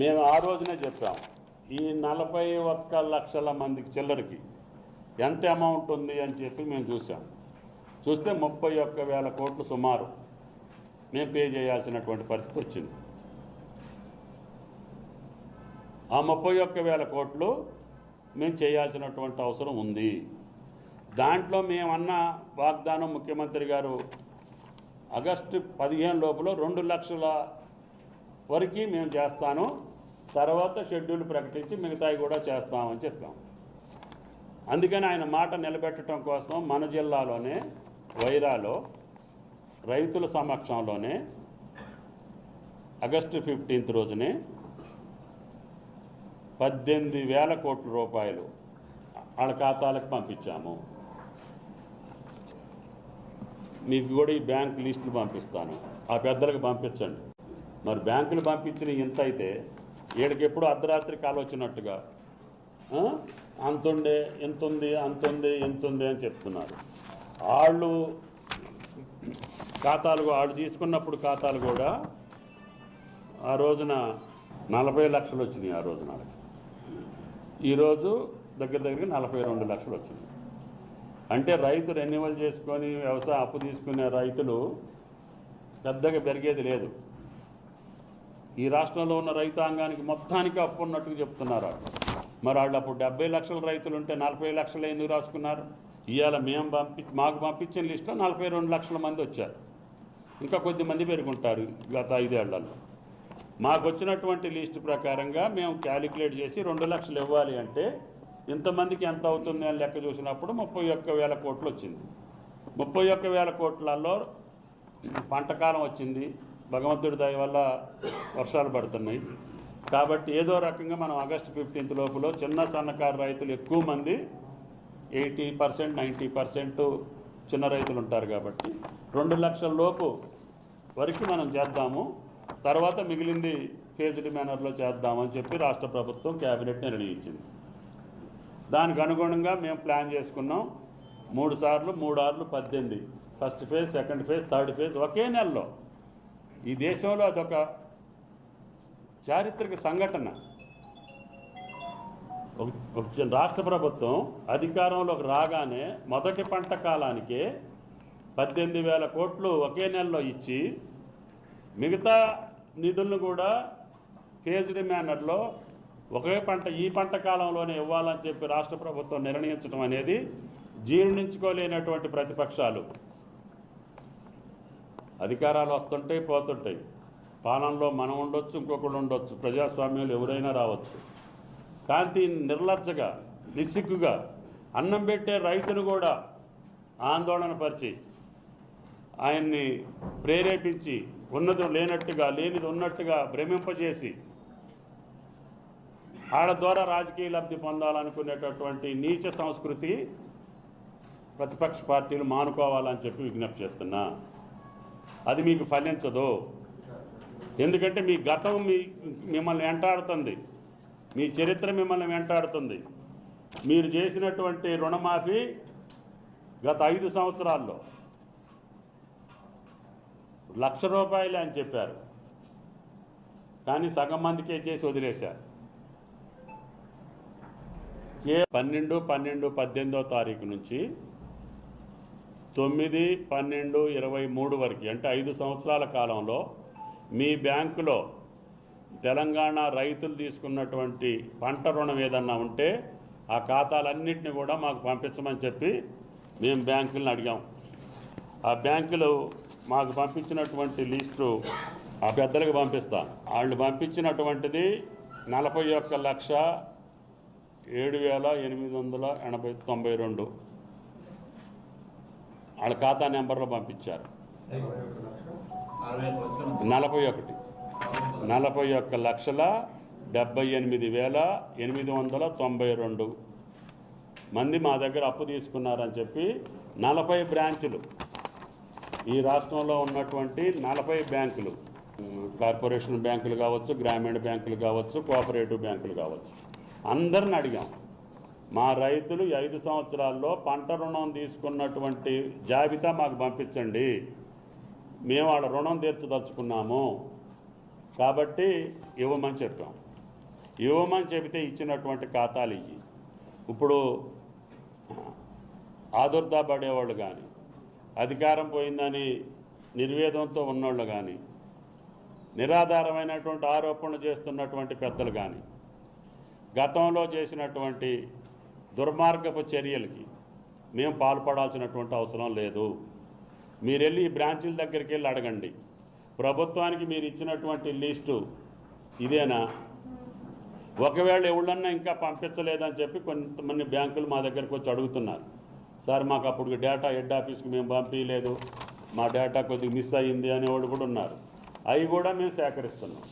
మేము ఆ రోజునే చెప్పాము ఈ నలభై ఒక్క లక్షల మందికి చిల్లరకి ఎంత అమౌంట్ ఉంది అని చెప్పి మేము చూసాం. చూస్తే ముప్పై ఒక్క వేల కోట్లు సుమారు మేము పే చేయాల్సినటువంటి పరిస్థితి వచ్చింది. ఆ ముప్పై ఒక్క వేల కోట్లు మేము చేయాల్సినటువంటి అవసరం ఉంది. దాంట్లో మేమన్న వాగ్దానం ముఖ్యమంత్రి గారు ఆగస్టు పదిహేను లోపల రెండు లక్షల వరకు మేము చేస్తాను తర్వాత షెడ్యూల్ ప్రకటించి మిగతాయి కూడా చేస్తామని చెప్పాం. అందుకని ఆయన మాట నిలబెట్టడం కోసం మన జిల్లాలోనే వైరాలో రైతుల సమక్షంలోనే ఆగస్టు ఫిఫ్టీన్త్ రోజునే పద్దెనిమిది వేల కోట్ల రూపాయలు వాళ్ళ ఖాతాలకు పంపించాము. మీకు కూడా ఈ బ్యాంక్ లిస్టులు పంపిస్తాను. ఆ పెద్దలకు పంపించండి. మరి బ్యాంకులు పంపించిన ఇంత అయితే వీడికి ఎప్పుడు అర్ధరాత్రి కాలు వచ్చినట్టుగా అంతుండే ఎంతుంది అంతుంది ఎంతుంది అని చెప్తున్నారు. వాళ్ళు ఖాతాలు వాళ్ళు తీసుకున్నప్పుడు ఖాతాలు కూడా ఆ రోజున నలభై లక్షలు వచ్చినాయి ఆ రోజున ఈరోజు దగ్గర దగ్గరికి నలభై రెండు లక్షలు వచ్చింది అంటే రైతు రెన్యువల్ చేసుకొని వ్యవసాయ అప్పు తీసుకునే రైతులు పెద్దగా పెరిగేది లేదు. ఈ రాష్ట్రంలో ఉన్న రైతాంగానికి మొత్తానికి అప్పు ఉన్నట్టుగా చెప్తున్నారు. మరి వాళ్ళు అప్పుడు డెబ్బై లక్షల రైతులు ఉంటే నలభై లక్షలు ఎందుకు రాసుకున్నారు? ఇవాళ మేము పంపి మాకు పంపించిన లిస్టులో నలభై రెండు లక్షల మంది వచ్చారు. ఇంకా కొద్ది మంది పెరుగుంటారు గత ఐదేళ్ళలో. మాకు వచ్చినటువంటి లిస్టు ప్రకారంగా మేము క్యాలిక్యులేట్ చేసి రెండు లక్షలు ఇవ్వాలి అంటే ఇంతమందికి ఎంత అవుతుంది అని లెక్క చూసినప్పుడు ముప్పై ఒక్క వేల కోట్లు వచ్చింది. ముప్పై ఒక్క వేల కోట్లలో పంటకాలం వచ్చింది. భగవంతుడి దయ వల్ల వర్షాలు పడుతున్నాయి. కాబట్టి ఏదో రకంగా మనం ఆగస్టు ఫిఫ్టీన్త్ లోపల చిన్న సన్నకారు రైతులు ఎక్కువ మంది ఎయిటీ పర్సెంట్ నైంటీ పర్సెంట్ చిన్న రైతులు ఉంటారు కాబట్టి రెండు లక్షల లోపు వరకు మనం చేద్దాము. తర్వాత మిగిలింది ఫేజ్డ్ మేనర్లో చేద్దామని చెప్పి రాష్ట్ర ప్రభుత్వం క్యాబినెట్ నిర్ణయించింది. దానికి అనుగుణంగా మేము ప్లాన్ చేసుకున్నాం. మూడు సార్లు మూడు ఆర్లు పద్దెనిమిది. First phase second phase third phase ఒకే నెలలో ఈ దేశంలో అదొక చారిత్రక సంఘటన. ఒక రాష్ట్ర ప్రభుత్వం అధికారంలోకి రాగానే మొదటి పంట కాలానికే పద్దెనిమిది వేల కోట్లు ఒకే నెలలో ఇచ్చి మిగతా నిధులను కూడా ఫేజ్డ్ మేనర్లో ఒకే పంట ఈ పంట కాలంలోనే ఇవ్వాలని చెప్పి రాష్ట్ర ప్రభుత్వం నిర్ణయించడం అనేది జీర్ణించుకోలేనటువంటి ప్రతిపక్షాలు. అధికారాలు వస్తుంటాయి పోతుంటాయి. పాలనలో మనం ఉండొచ్చు ఇంకొకళ్ళు ఉండొచ్చు ప్రజాస్వామ్యంలో ఎవరైనా రావచ్చు. కాంతి నిర్లజ్జగా నిసిగ్గుగా అన్నం పెట్టే రైతును కూడా ఆందోళన పరిచి ఆయన్ని ప్రేరేపించి ఉన్నది లేనట్టుగా లేనిది ఉన్నట్టుగా భ్రమింపజేసి ఆడ ద్వారా రాజకీయ లబ్ధి పొందాలనుకునేటటువంటి నీచ సంస్కృతి ప్రతిపక్ష పార్టీలు మానుకోవాలని చెప్పి విజ్ఞప్తి చేస్తున్నా. అది మీకు ఫలించదు. ఎందుకంటే మీ గతం మీ మిమ్మల్ని వెంటాడుతుంది. మీ చరిత్ర మిమ్మల్ని వెంటాడుతుంది. మీరు చేసినటువంటి రుణమాఫీ గత ఐదు సంవత్సరాల్లో. లక్ష రూపాయలే అని చెప్పారు. కానీ సగం మందికే చేసి వదిలేశారు. ఏ పన్నెండు పన్నెండు పద్దెనిమిదో తారీఖు నుంచి తొమ్మిది పన్నెండు ఇరవై మూడు వరకు అంటే ఐదు సంవత్సరాల కాలంలో మీ బ్యాంకులో తెలంగాణ రైతులు తీసుకున్నటువంటి పంట రుణం ఏదన్నా ఉంటే ఆ ఖాతాలన్నింటినీ కూడా మాకు పంపించమని చెప్పి మేము బ్యాంకులను అడిగాం. ఆ బ్యాంకులు మాకు పంపించినటువంటి లిస్టు ఆ పెద్దలకు పంపిస్తాను వాళ్ళు పంపించినటువంటిది నలభై ఒక్క లక్ష ఏడు వేల ఎనిమిది వందల ఎనభై తొంభై రెండు. వాళ్ళ ఖాతా నెంబర్లో పంపించారు. నలభై ఒకటి. నలభై ఒక్క లక్షల డెబ్బై ఎనిమిది వేల ఎనిమిది వందల తొంభై రెండు మంది మా దగ్గర అప్పు తీసుకున్నారని చెప్పి నలభై బ్రాంచులు. ఈ రాష్ట్రంలో ఉన్నటువంటి నలభై బ్యాంకులు. కార్పొరేషన్ బ్యాంకులు కావచ్చు గ్రామీణ బ్యాంకులు కావచ్చు కోఆపరేటివ్ బ్యాంకులు కావచ్చు. అందరిని అడిగాం. మా రైతులు ఐదు సంవత్సరాల్లో పంట రుణం తీసుకున్నటువంటి జాబితా మాకు పంపించండి. మేము వాళ్ళ రుణం తీర్చదలుచుకున్నాము. కాబట్టి ఇవ్వమని చెప్పాం. ఇవ్వమని చెబితే ఇచ్చినటువంటి ఖాతాలు ఇవి ఇప్పుడు ఆదుర్దా పడేవాళ్ళు కానీ అధికారం పోయిందని నిర్వేదంతో ఉన్నోళ్ళు కానీ నిరాధారమైనటువంటి ఆరోపణలు చేస్తున్నటువంటి పెద్దలు కానీ గతంలో చేసినటువంటి దుర్మార్గపు చర్యలకి మేము పాల్పడాల్సినటువంటి అవసరం లేదు. మీరు వెళ్ళి ఈ బ్రాంచీల దగ్గరికి వెళ్ళి అడగండి. ప్రభుత్వానికి మీరు ఇచ్చినటువంటి లిస్టు ఇదేనా? ఒకవేళ ఎవళ్ళన్నా ఇంకా పంపించలేదని చెప్పి కొంతమంది బ్యాంకులు మా దగ్గరకు వచ్చి అడుగుతున్నారు. సార్ మాకు అప్పుడు డేటా హెడ్ ఆఫీస్కి మేము పంపించలేదు. మా డేటా కొద్దిగా మిస్ అయ్యింది అనేవాడు కూడా ఉన్నారు. అవి కూడా మేము సేకరిస్తున్నాం.